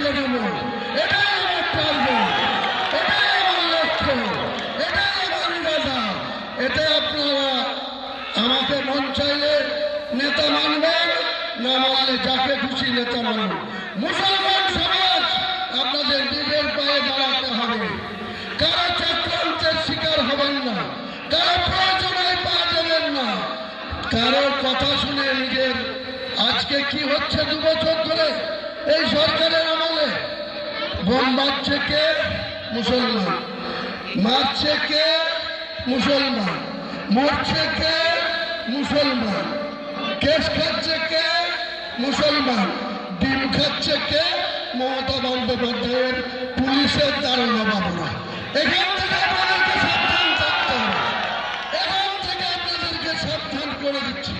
লাগাবো এটাই আমার টার্গেট এটাই আমার লক্ষ্য এটাই আমার বাধা এটা আপনারা আমাকে মন চাইলে নেতা মানবেন না মানলে যাকে খুশি নেতা মানবেন মুসলমান সমাজ আপনাদের নিজের পায়ে দাঁড়াতে হবে কারা চক্রান্তের শিকার হবেন না কারা প্রয়োজনে পা দেবেন না কারোর কথা শুনে নিজের আজকে কি হচ্ছে দু বছর ধরে এই সরকার বোম বাজছে কে মুসলমান মারছে কে মুসলমান মরছে কে মুসলমান কেস খাচ্ছে কে মুসলমান, ডিম খাচ্ছে কে মমতা বন্দ্যোপাধ্যায়ের পুলিশের দারোগা বাবুরা এখান থেকে আপনাদেরকে সাবধান থাকতে হবে। এখান থেকে আপনাদেরকে সাবধান করে দিচ্ছি।